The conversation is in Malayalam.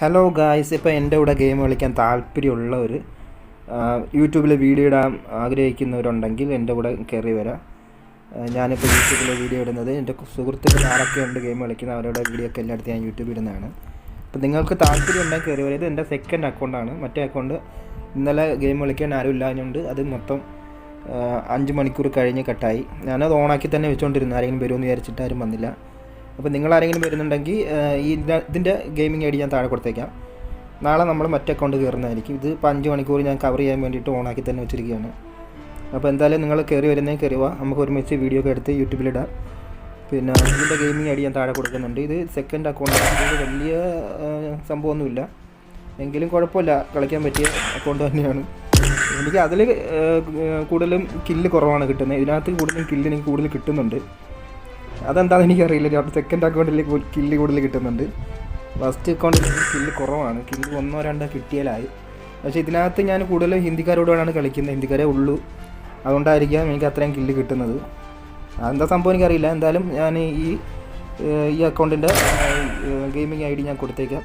ഹലോ ഗായ്സ് ഇപ്പോൾ എന്റെ കൂടെ ഗെയിം കളിക്കാൻ താല്പര്യമുള്ള ഒരു യൂട്യൂബിൽ വീഡിയോ ഇടാൻ ആഗ്രഹിക്കുന്നവരുണ്ടെങ്കിൽ എന്റെ കൂടെ കയറി വരാം. ഞാനിപ്പോൾ യൂട്യൂബിൽ വീഡിയോ ഇടുന്നത് എന്റെ സുഹൃത്തുക്കൾ ആരൊക്കെ ഉണ്ട് ഗെയിം കളിക്കുന്ന അവരുടെ വീഡിയോ ഒക്കെ എല്ലാം എടുത്ത് ഞാൻ യൂട്യൂബിൽ ഇടുന്നതാണ്. അപ്പോൾ നിങ്ങൾക്ക് താല്പര്യം ഉണ്ടെങ്കിൽ കയറി വരുന്നത് ഇത് എന്റെ സെക്കൻഡ് അക്കൗണ്ടാണ് മറ്റേ അക്കൗണ്ട് ഇന്നലെ ഗെയിം കളിക്കാൻ ആരും ഇല്ലാഞ്ഞുകൊണ്ട് അത് മൊത്തം അഞ്ച് മണിക്കൂർ കഴിഞ്ഞ് കട്ടായി ഞാനത് ഓണാക്കി തന്നെ വെച്ചുകൊണ്ടിരുന്നു ആരെങ്കിലും വരുമെന്ന് വിചാരിച്ചിട്ട് ആരും വന്നില്ല. അപ്പോൾ നിങ്ങൾ ആരെങ്കിലും വരുന്നുണ്ടെങ്കിൽ ഈ ഇതിന്റെ ഗെയിമിംഗ് ഐ ഡി ഞാൻ താഴെ കൊടുത്തേക്കാം. നാളെ നമ്മൾ മറ്റേ അക്കൗണ്ട് കയറുന്നതായിരിക്കും. ഇത് ഇപ്പോൾ അഞ്ച് മണിക്കൂർ ഞാൻ കവർ ചെയ്യാൻ വേണ്ടിയിട്ട് ഓണാക്കി തന്നെ വെച്ചിരിക്കുകയാണ്. അപ്പോൾ എന്തായാലും നിങ്ങൾ കയറി വരുന്നേ കയറുക നമുക്ക് ഒരുമിച്ച് വീഡിയോ ഒക്കെ എടുത്ത് യൂട്യൂബിലിടാം പിന്നെ ഇതിന്റെ ഗെയിമിംഗ് ഐ ഡി ഞാൻ താഴെ കൊടുക്കുന്നുണ്ട്. ഇത് സെക്കൻഡ് അക്കൗണ്ട് വലിയ സംഭവമൊന്നുമില്ല. എങ്കിലും കുഴപ്പമില്ല. കളിക്കാൻ പറ്റിയ അക്കൗണ്ട് തന്നെയാണ്. എനിക്ക് അതിൽ കൂടുതലും കില്ല് കുറവാണ് കിട്ടുന്നത്. ഇതിനകത്ത് കൂടുതലും കില്ല് എനിക്ക് കൂടുതൽ കിട്ടുന്നുണ്ട്. അതെന്താണെന്ന് എനിക്കറിയില്ല. സെക്കൻഡ് അക്കൗണ്ടിൽ കില്ല് കൂടുതൽ കിട്ടുന്നുണ്ട്. ഫസ്റ്റ് അക്കൗണ്ടിൽ കില്ല് കുറവാണ്. കില്ല് ഒന്നോ രണ്ടോ കിട്ടിയാലായി. പക്ഷേ ഇതിനകത്ത് ഞാൻ കൂടുതലും ഹിന്ദിക്കാരോടാണ് കളിക്കുന്നത്. ഹിന്ദിക്കാരേ ഉള്ളൂ. അതുകൊണ്ടായിരിക്കാം എനിക്ക് അത്രയും കില്ല് കിട്ടുന്നത്. അതെന്താ സംഭവം എനിക്കറിയില്ല. എന്തായാലും ഞാൻ ഈ ഈ അക്കൗണ്ടിന്റെ ഗെയിമിംഗ് ഐ ഡി ഞാൻ കൊടുത്തേക്കാം.